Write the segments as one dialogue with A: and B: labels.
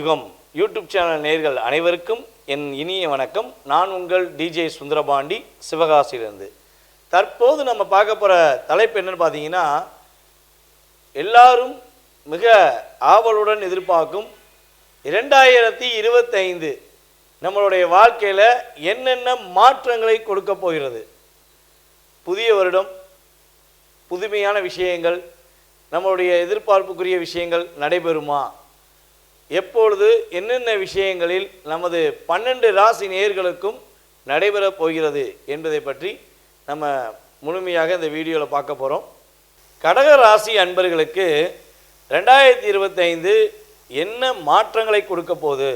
A: யுகம் YouTube channel நேர்கள் அனைவருக்கும் என் இனிய வணக்கம். நான் உங்கள் டிஜே சுந்தரபாண்டி சிவகாசியிலிருந்து. தற்போது நம்ம பார்க்க போகிற தலைப்பு என்னன்னு பார்த்தீங்கன்னா எல்லாரும் மிக ஆவலுடன் எதிர்பார்க்கும் இரண்டாயிரத்தி இருபத்தைந்து நம்மளுடைய வாழ்க்கையில் என்னென்ன மாற்றங்களை கொடுக்க போகிறது? புதிய வருடம் புதுமையான விஷயங்கள் நம்மளுடைய எதிர்பார்ப்புக்குரிய விஷயங்கள் நடைபெறுமா? எப்பொழுது என்னென்ன விஷயங்களில் நமது பன்னெண்டு ராசி நேர்களுக்கும் நடைபெறப் போகிறது என்பதை பற்றி நம்ம முழுமையாக இந்த வீடியோவில் பார்க்க போகிறோம் கடக ராசி அன்பர்களுக்கு ரெண்டாயிரத்தி இருபத்தைந்து என்ன மாற்றங்களை கொடுக்க போகுது?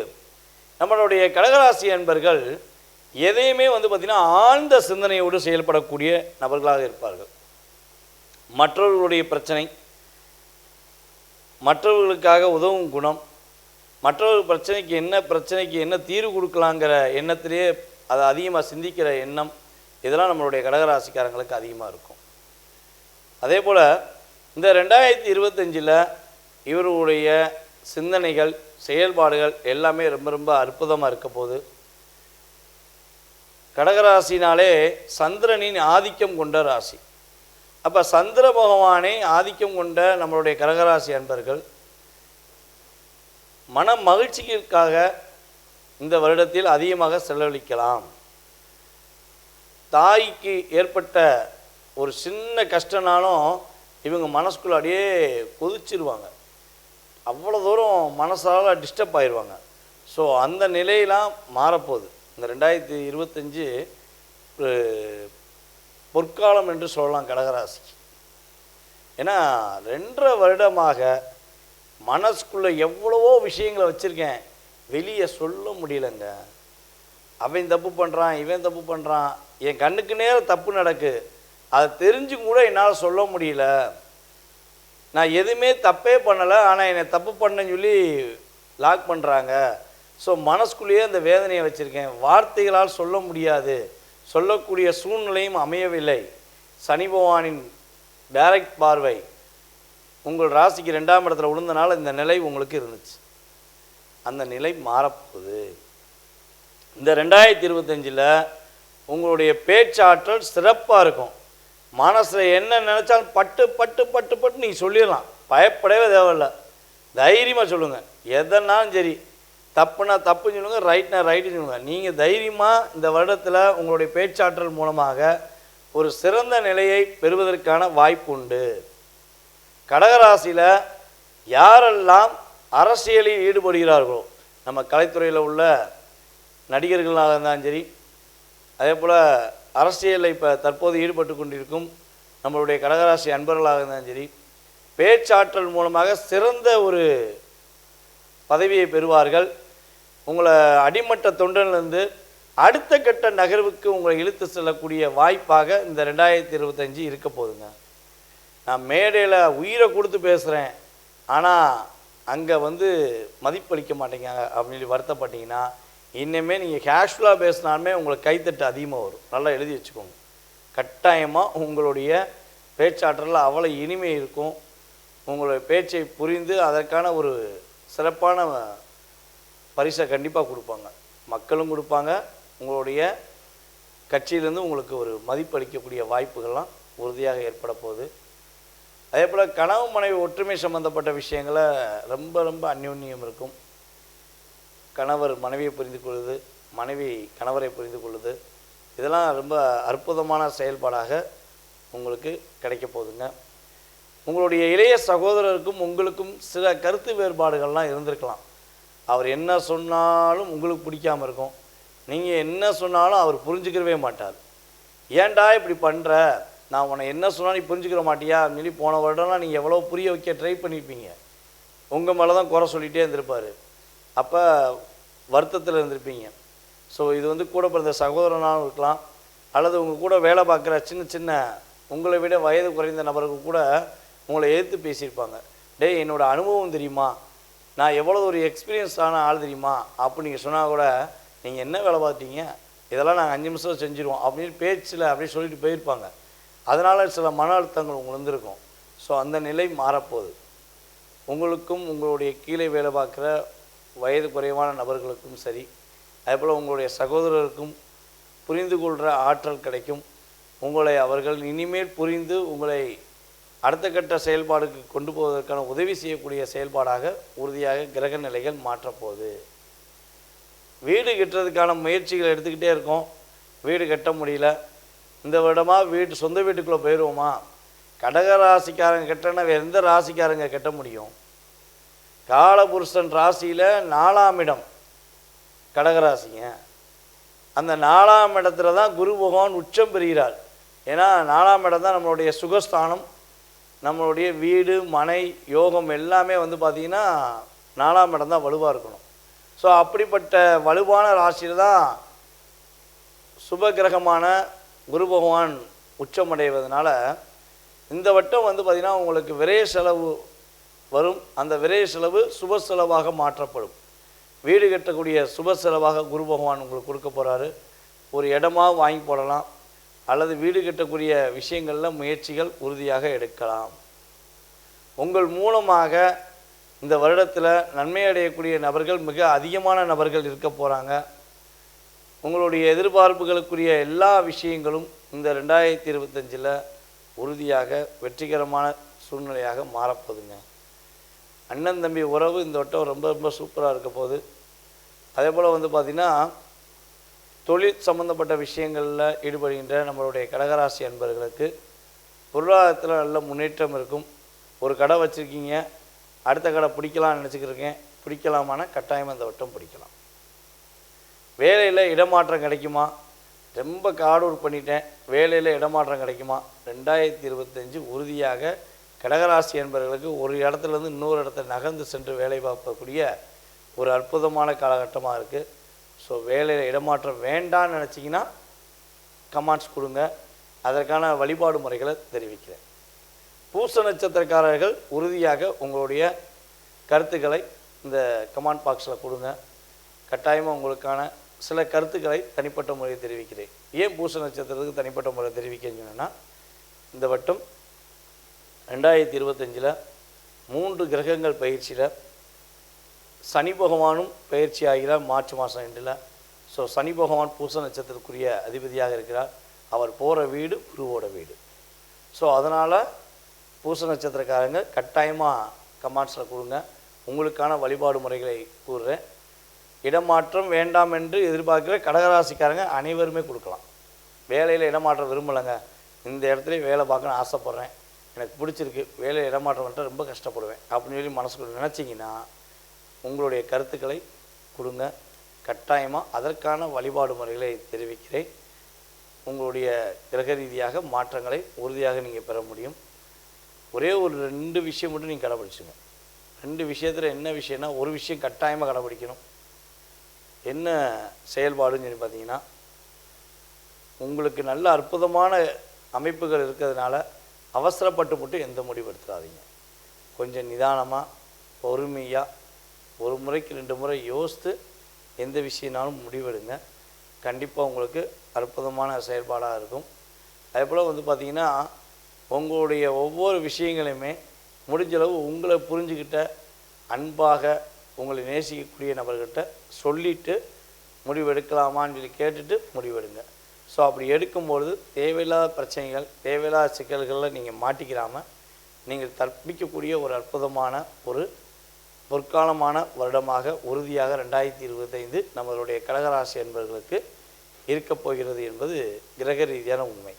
A: நம்மளுடைய கடகராசி அன்பர்கள் எதையுமே வந்து பார்த்திங்கன்னா ஆழ்ந்த சிந்தனையோடு செயல்படக்கூடிய நபர்களாக இருப்பார்கள். மற்றவர்களுடைய பிரச்சனை மற்றவர்களுக்காக உதவும் குணம் மற்றொரு பிரச்சனைக்கு என்ன பிரச்சனைக்கு என்ன தீர்வு கொடுக்கலாங்கிற எண்ணத்திலேயே அதை அதிகமாக சிந்திக்கிற எண்ணம் இதெல்லாம் நம்மளுடைய கடகராசிக்காரங்களுக்கு அதிகமாக இருக்கும். அதே போல் இந்த ரெண்டாயிரத்தி இருபத்தஞ்சில் இவருடைய சிந்தனைகள் செயல்பாடுகள் எல்லாமே ரொம்ப ரொம்ப அற்புதமாக இருக்க போகுது கடகராசினாலே சந்திரனின் ஆதிக்கம் கொண்ட ராசி. அப்போ சந்திர பகவானை ஆதிக்கம் கொண்ட நம்மளுடைய கடகராசி அன்பர்கள் மன மகிழ்ச்சிக்காக இந்த வருடத்தில் அதிகமாக செலவழிக்கலாம். தாய்க்கு ஏற்பட்ட ஒரு சின்ன கஷ்டனாலும் இவங்க மனசுக்குள்ள அப்படியே கொதிச்சிருவாங்க. அவ்வளோ தூரம் மனசால் டிஸ்டர்ப் ஆயிடுவாங்க ஸோ அந்த நிலையெல்லாம் மாறப்போகுது. இந்த ரெண்டாயிரத்தி இருபத்தஞ்சு ஒரு பொற்காலம் என்று சொல்லலாம் கடகராசிக்கு. ஏன்னா ரெண்டரை வருடமாக மனசுக்குள்ளே எவ்வளவோ விஷயங்களை வச்சுருக்கேன். வெளியே சொல்ல முடியலங்க. அவன் தப்பு பண்ணுறான் இவன் தப்பு பண்ணுறான் என் கண்ணுக்கு நேரம் தப்பு நடக்கு. அதை தெரிஞ்சு கூட என்னால் சொல்ல முடியல. நான் எதுவுமே தப்பே பண்ணலை ஆனால் என்னை தப்பு பண்ணேன்னு சொல்லி லாக் பண்ணுறாங்க ஸோ மனசுக்குள்ளேயே அந்த வேதனையை வச்சுருக்கேன். வார்த்தைகளால் சொல்ல முடியாது. சொல்லக்கூடிய சூழ்நிலையும் அமையவில்லை. சனி பகவானின் டைரக்ட் பார்வை. உங்கள் ராசிக்கு ரெண்டாம் இடத்துல விழுந்தனால இந்த நிலை உங்களுக்கு இருந்துச்சு. அந்த நிலை மாறப்போகுது. இந்த ரெண்டாயிரத்தி இருபத்தஞ்சில் உங்களுடைய பேச்சாற்றல் சிறப்பாக இருக்கும். மனசில் என்ன நினச்சாலும் பட்டு பட்டு பட்டு பட்டு நீங்கள் சொல்லிடலாம். பயப்படவே தேவையில்ல. தைரியமாக சொல்லுங்கள் எதனாலும் சரி. தப்புனா தப்புன்னு சொல்லுங்கள் ரைட்னா ரைட்டுன்னு சொல்லுங்கள் நீங்கள் தைரியமாக இந்த வருடத்தில் உங்களுடைய பேச்சாற்றல் மூலமாக ஒரு சிறந்த நிலையை பெறுவதற்கான வாய்ப்பு உண்டு. கடகராசியில் யாரெல்லாம் அரசியலில் ஈடுபடுகிறார்களோ நம்ம கலைத்துறையில் உள்ள நடிகர்களாக இருந்தாலும் சரி அதே போல் அரசியலில் இப்போ தற்போது ஈடுபட்டு கொண்டிருக்கும் நம்மளுடைய கடகராசி அன்பர்களாக இருந்தாலும் சரி பேச்சாற்றல் மூலமாக சிறந்த ஒரு பதவியை பெறுவார்கள். உங்களை அடிமட்ட தொண்டனிலிருந்து அடுத்த கட்ட நகர்வுக்கு உங்களை இழுத்து செல்லக்கூடிய வாய்ப்பாக இந்த ரெண்டாயிரத்தி இருபத்தஞ்சி இருக்க போதுங்க நான் மேடையில் உயிரை கொடுத்து பேசுகிறேன் ஆனால் அங்கே வந்து மதிப்பளிக்க மாட்டேங்க அப்படின்னு சொல்லி வருத்தப்பட்டீங்கன்னா இன்னுமே நீங்கள் கேஷுவலாக பேசினாலுமே உங்களுக்கு கைத்தட்டு அதிகமாக வரும். நல்லா எழுதி வச்சுக்கோங்க. கட்டாயமாக உங்களுடைய பேச்சாற்றலில் அவ்வளோ இனிமை இருக்கும். உங்களுடைய பேச்சை புரிந்து அதற்கான ஒரு சிறப்பான பரிசை கண்டிப்பாக கொடுப்பாங்க. மக்களும் கொடுப்பாங்க. உங்களுடைய கட்சியிலேருந்து உங்களுக்கு ஒரு மதிப்பளிக்கக்கூடிய வாய்ப்புகள்லாம் உறுதியாக ஏற்பட போகுது. அதே போல் கனவு மனைவி ஒற்றுமை சம்மந்தப்பட்ட விஷயங்களை ரொம்ப ரொம்ப அந்யோன்யம் இருக்கும். கணவர் மனைவியை புரிந்து கொள்வது மனைவி கணவரை புரிந்து கொள்வது இதெல்லாம் ரொம்ப அற்புதமான செயல்பாடாக உங்களுக்கு கிடைக்க போகுதுங்க. உங்களுடைய இளைய சகோதரருக்கும் உங்களுக்கும் சில கருத்து வேறுபாடுகள்லாம் இருந்திருக்கலாம். அவர் என்ன சொன்னாலும் உங்களுக்கு பிடிக்காம இருக்கும். நீங்கள் என்ன சொன்னாலும் அவர் புரிஞ்சுக்கிறவே மாட்டார். ஏண்டா இப்படி பண்ணுற நான் உன்னை என்ன சொன்னாலும் நீ புரிஞ்சுக்கிற மாட்டியா? அப்படின்னு சொல்லி போன வருடம்லாம் நீங்கள் எவ்வளோ புரிய வைக்க ட்ரை பண்ணியிருப்பீங்க உங்கள் மேலே தான் குறை சொல்லிகிட்டே இருந்திருப்பார். அப்போ வருத்தத்தில் இருந்திருப்பீங்க. ஸோ இது வந்து கூட பிறந்த சகோதரனாகவும் இருக்கலாம். அல்லது உங்கள் கூட வேலை பார்க்குற சின்ன சின்ன உங்களை விட வயது குறைந்த நபர்கள் கூட உங்களை எதிர்த்து பேசியிருப்பாங்க. டேய் என்னோட அனுபவம் தெரியுமா? நான் எவ்வளோ ஒரு எக்ஸ்பீரியன்ஸ் ஆன ஆள் தெரியுமா? அப்படி நீங்கள் சொன்னால் கூட நீங்கள் என்ன வேலை பார்த்தீங்க இதெல்லாம் நாங்கள் அஞ்சு நிமிஷம் செஞ்சுருவோம். அப்படின்னு பேச்சில் அப்படியே சொல்லிட்டு போயிருப்பாங்க. அதனால் சில மன அழுத்தங்கள் உங்களுக்கு ஸோ அந்த நிலை மாறப்போகுது. உங்களுக்கும் உங்களுடைய கீழே வேலை பார்க்குற வயது குறைவான நபர்களுக்கும் சரி அதேபோல் உங்களுடைய சகோதரருக்கும் புரிந்து கொள்கிற ஆற்றல் கிடைக்கும். உங்களை அவர்கள் இனிமேல் புரிந்து உங்களை அடுத்த கட்ட செயல்பாடுக்கு கொண்டு போவதற்கான உதவி செய்யக்கூடிய செயல்பாடாக உறுதியாக கிரக நிலைகள் மாற்றப்போகுது. வீடு கட்டுறதுக்கான முயற்சிகள் எடுத்துக்கிட்டே இருக்கோம். வீடு கட்ட முடியல. இந்த வருடமாக வீட்டு சொந்த வீட்டுக்குள்ளே போயிடுவோமா கடக ராசிக்காரங்க கட்டனா வேறு எந்த ராசிக்காரங்க கட்ட முடியும்? காலபுருஷன் ராசியில் நாலாம் இடம் கடகராசிங்க. அந்த நாலாம் இடத்துல தான் குரு பகவான் உச்சம் பெறுகிறார். ஏன்னா நாலாம் இடம் தான் நம்மளுடைய சுகஸ்தானம். நம்மளுடைய வீடு மனை யோகம் எல்லாமே வந்து பார்த்திங்கன்னா நாலாம் இடம் தான் வலுவாக இருக்கணும். ஸோ அப்படிப்பட்ட வலுவான ராசியில் தான் சுப கிரகமான குரு பகவான் உச்சமடைவதனால இந்த வட்டம் வந்து பார்த்திங்கன்னா உங்களுக்கு விரைய செலவு வரும். அந்த விரைய செலவு சுப செலவாக மாற்றப்படும். வீடு கட்டக்கூடிய சுப செலவாக குரு பகவான் உங்களுக்கு கொடுக்க போகிறாரு ஒரு இடமாக வாங்கி போடலாம். அல்லது வீடு கட்டக்கூடிய விஷயங்களில் முயற்சிகள் உறுதியாக எடுக்கலாம். உங்கள் மூலமாக இந்த வருடத்தில் நன்மை அடையக்கூடிய நபர்கள் மிக அதிகமான நபர்கள் இருக்க போகிறாங்க உங்களுடைய எதிர்பார்ப்புகளுக்குரிய எல்லா விஷயங்களும் இந்த ரெண்டாயிரத்தி இருபத்தஞ்சில் உறுதியாக வெற்றிகரமான சூழ்நிலையாக மாறப்போகுதுங்க. அண்ணன் தம்பி உறவு இந்த வட்டம் ரொம்ப ரொம்ப சூப்பராக இருக்க போகுது. அதே போல் வந்து பார்த்திங்கன்னா தொழில் சம்மந்தப்பட்ட விஷயங்களில் ஈடுபடுகின்ற நம்மளுடைய கடகராசி அன்பர்களுக்கு பொருளாதாரத்தில் நல்ல முன்னேற்றம் இருக்கும். ஒரு கடை வச்சுருக்கீங்க அடுத்த கடை பிடிக்கலாம்னு நினச்சிக்கிருக்கேன் பிடிக்கலாமான கட்டாயம் அந்த வட்டம் பிடிக்கலாம். வேலையில் இடமாற்றம் கிடைக்குமா? ரொம்ப காடூர் பண்ணிட்டேன். வேலையில் இடமாற்றம் கிடைக்குமா? ரெண்டாயிரத்தி இருபத்தஞ்சு உறுதியாக கடகராசி என்பவர்களுக்கு ஒரு இடத்துலேருந்து இன்னொரு இடத்துல நகர்ந்து சென்று வேலை பார்க்கக்கூடிய ஒரு அற்புதமான காலகட்டமாக இருக்குது ஸோ வேலையில் இடமாற்றம் வேண்டான்னு நினச்சிங்கன்னா கமாண்ட்ஸ் கொடுங்க. அதற்கான வழிபாடு முறைகளை தெரிவிக்கிறேன். பூச நட்சத்திரக்காரர்கள் உறுதியாக உங்களுடைய கருத்துக்களை இந்த கமாண்ட் பாக்ஸில் கொடுங்க. கட்டாயமாக உங்களுக்கான சில கருத்துக்களை தனிப்பட்ட முறையில் தெரிவிக்கிறேன். ஏன் பூச நட்சத்திரத்துக்கு தனிப்பட்ட முறையில் தெரிவிக்கிறேன்னு சொன்னேன்னா இந்த வட்டம் ரெண்டாயிரத்தி இருபத்தஞ்சில் மூன்று கிரகங்கள் பயிற்சியில் சனி பகவானும் பயிற்சி ஆகிறார் மார்ச் மாதம் ரெண்டில். ஸோ சனி பகவான் பூச நட்சத்திரத்துக்குரிய அதிபதியாக இருக்கிறார். அவர் போகிற வீடு குருவோட வீடு. ஸோ அதனால் பூச நட்சத்திரக்காரங்க கட்டாயமாக கமாண்ட்ஸில் கொடுங்க. உங்களுக்கான வழிபாடு முறைகளை கூறுறேன். இடமாற்றம் வேண்டாம் என்று எதிர்பார்க்கிற கடகராசிக்காரங்க அனைவருமே கொடுக்கலாம். வேலையில் இடமாற்றம் விரும்பலைங்க. இந்த இடத்துல வேலை பார்க்கணும்னு ஆசைப்பட்றேன். எனக்கு பிடிச்சிருக்கு. வேலையில் இடமாற்றம் பண்ணிட்டு ரொம்ப கஷ்டப்படுவேன். அப்படின்னு சொல்லி மனசுக்குள்ள நினச்சிங்கன்னா உங்களுடைய கருத்துக்களை கொடுங்க. கட்டாயமாக அதற்கான வழிபாடு முறைகளை தெரிவிக்கிறேன். உங்களுடைய கிரக ரீதியாக மாற்றங்களை உறுதியாக நீங்கள் பெற முடியும். ஒரே ஒரு ரெண்டு விஷயம் மட்டும் நீங்கள் கடைப்பிடிச்சுங்க ரெண்டு விஷயத்தில் என்ன விஷயம்னா ஒரு விஷயம் கட்டாயமாக கடைப்பிடிக்கணும் என்ன செயல்பாடுன்னு சொல்லி பார்த்தீங்கன்னா உங்களுக்கு நல்ல அற்புதமான அமைப்புகள் இருக்கிறதுனால அவசரப்பட்டு மட்டும் எந்த முடிவு எடுத்துடாதீங்க. கொஞ்சம் நிதானமாக பொறுமையாக ஒரு முறைக்கு ரெண்டு முறை யோசித்து எந்த விஷயம்னாலும் முடிவெடுங்க. கண்டிப்பாக உங்களுக்கு அற்புதமான செயல்பாடாக இருக்கும். அதே போல் வந்து பார்த்திங்கன்னா உங்களுடைய ஒவ்வொரு விஷயங்களையுமே முடிஞ்சளவு உங்களை புரிஞ்சுக்கிட்ட அன்பாக உங்களை நேசிக்கக்கூடிய நபர்கிட்ட சொல்லிவிட்டு முடிவெடுக்கலாமான்னு சொல்லி கேட்டுட்டு முடிவெடுங்க. ஸோ அப்படி எடுக்கும்பொழுது தேவையில்லாத பிரச்சனைகள் தேவையில்லாத சிக்கல்களில் நீங்கள் மாட்டிக்கிறாமல் நீங்கள் தப்பிக்கக்கூடிய ஒரு அற்புதமான ஒரு பொற்காலமான வருடமாக உறுதியாக ரெண்டாயிரத்தி இருபத்தைந்து நம்மளுடைய கடகராசி என்பவர்களுக்கு இருக்கப் போகிறது என்பது கிரக ரீதியான உண்மை.